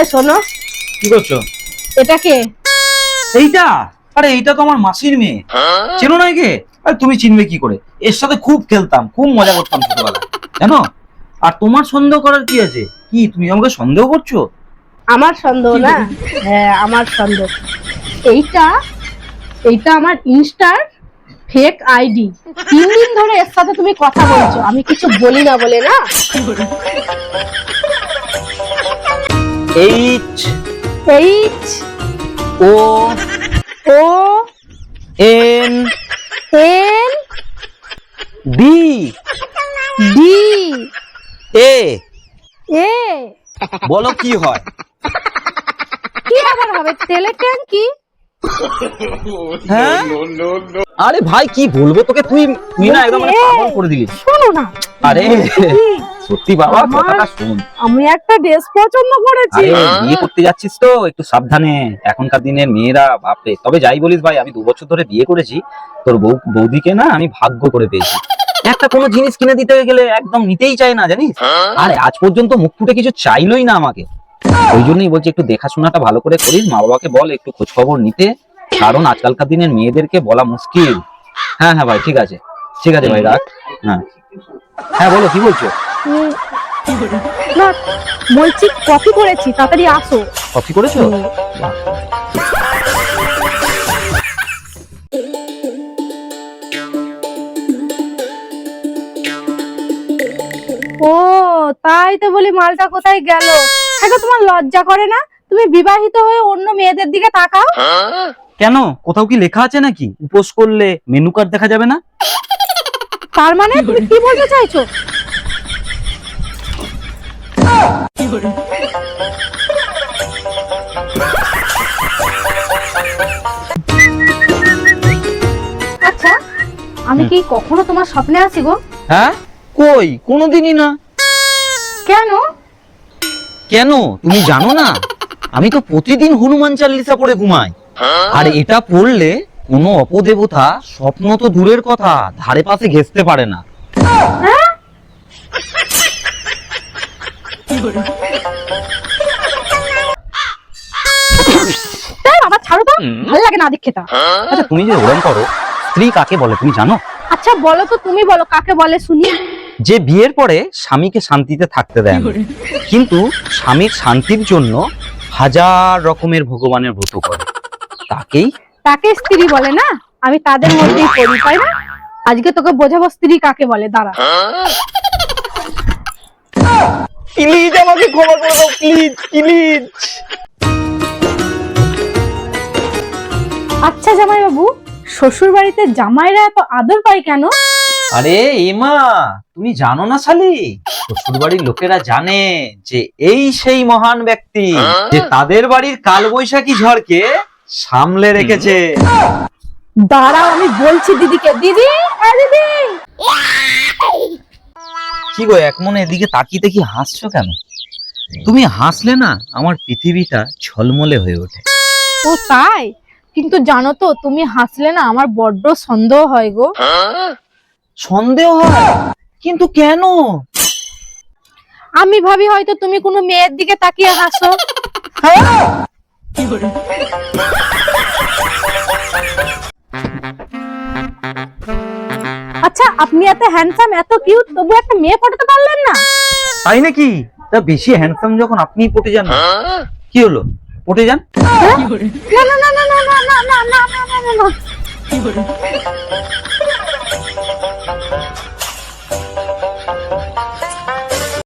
এ শোনো। কি করছ? এটা কে? এইটা? আরে এইটা তো আমার মাসির মেয়ে। চেনো না একে? আরে তুমি চিনবে কি করে? এর সাথে খুব খেলতাম খুব মজা করতাম ছোটবেলায়। জানো? আর তোমার সন্দেহ করার কি আছে? কি তুমি আমাকে সন্দেহ করছ? আমার সন্দেহ না? হ্যাঁ আমার সন্দেহ। এইটা এইটা আমার ইনস্টার ফেক আইডি। তিন দিন ধরে এর সাথে তুমি কথা বলছো। আমি কিছু বলি না বলে না? H H O O N N D D A A বলো কি হয়? কি আবার হবে? তেলে ট্যাঙ্কি? হ্যাঁ? আরে ভাই কি বলব তোকে? তুই তুই না একদম মানে পাগল করে দিলি। শোনো না। আরে সত্যি। বাবা কথাটা শোন। আমি একটা ড্রেস পছন্দ করেছি। বিয়ে করতে যাচ্ছিস তো একটু সাবধানে। এখনকার দিনের মেয়েরা বাপরে। তবে যাই বলিস ভাই আমি দু বছর ধরে বিয়ে করেছি। তোর বউ বৌদিকে না আমি ভাগ্য করে পেয়েছি। একটা কোনো জিনিস কিনে দিতে গেলে একদম নিতেই চায় না জানিস? আরে আজ পর্যন্ত মুখ ফুটে কিছু চাইলোই না আমাকে। ওই জন্যই বলছি একটু দেখাশোনাটা ভালো করে করিস মা বাবাকে বল একটু খোঁজ খবর নিতে। কারণ আজকালকার দিনের মেয়েদেরকে বলা মুশকিল। হ্যাঁ হ্যাঁ ভাই ঠিক আছে। ঠিক আছে ভাই রাখ। হ্যাঁ। হ্যাঁ বলো কি বলছো? না বলছি কপি করেছি তাড়াতাড়ি আসো। কফি করেছ? ও তাই তো বলি মালটা কোথায় গেল? এটা তোমার লজ্জা করে না? তুমি বিবাহিত হয়ে অন্য মেয়েদের দিকে তাকাও। কেন? কোথাও কি লেখা আছে নাকি? উপোস করলে মেনু কার্ড দেখা যাবে না? তার মানে তুমি কি বলতে চাইছো? আচ্ছা আমি কি কখনো তোমার স্বপ্নে আসি গো? হ্যাঁ? কই? কোনোদিনই না। কেন? কেন? তুমি জানো না? আমি তো প্রতিদিন হনুমান চাল্লিশা পড়ে ঘুমাই। আর এটা পড়লে কোনো অপদেবতা স্বপ্ন তো দূরের কথা ধারে পাশে ঘেসতে পারে না। হ্যাঁ বাবা ছাড়ো তো। ভালো লাগে না আচ্ছা তুমি যে ওরম করো স্ত্রী কাকে বলে তুমি জানো? আচ্ছা বলো তো তুমি বলো কাকে বলে শুনি? যে বিয়ের পরে স্বামীকে শান্তিতে থাকতে দেয় না। কিন্তু স্বামীর শান্তির জন্য হাজার রকমের ভগবানের ব্রত করে। তাকেই তাকে স্ত্রী বলে না? আমি তাদের মধ্যেই পড়ি তাই না? আজকে তোকে বোঝাবো স্ত্রী কাকে বলে দাঁড়া। প্লিজ আমাকে ক্ষমা করে দাও প্লিজ প্লিজ। আচ্ছা জামাই বাবু শ্বশুর বাড়িতে জামাইরা এত আদর পায় কেন? আরে এমা তুমি জানো না শালি? শ্বশুর বাড়ির লোকেরা জানে যে এই সেই মহান ব্যক্তি যে তাদের বাড়ির কালবৈশাখী ঝড়কে সামলে রেখেছে। দাঁড়াও আমি বলছি দিদিকে। দিদি দিদি! কি গো এক মনে এদিকে তাকিয়ে দেখি হাসছো কেন? তুমি হাসলে না আমার পৃথিবীটা ঝলমলে হয়ে ওঠে। ও তাই? কিন্তু জানো তো তুমি হাসলে না আমার বড্ড সন্দেহ হয় গো। সন্দেহ হয় কিন্তু কেন আমি ভাবি হয়তো তুমি কোনো মেয়ের দিকে তাকিয়ে হাসো আচ্ছা আপনি এত হ্যান্ডসাম এত কিউট তবু একটা মেয়ে পটাতে পারলেন না তাই নাকি তা বেশি হ্যান্ডসাম যখন আপনি পটে যান কি হলো পটে যান হ্যাঁ? না না না না না না না না না না না না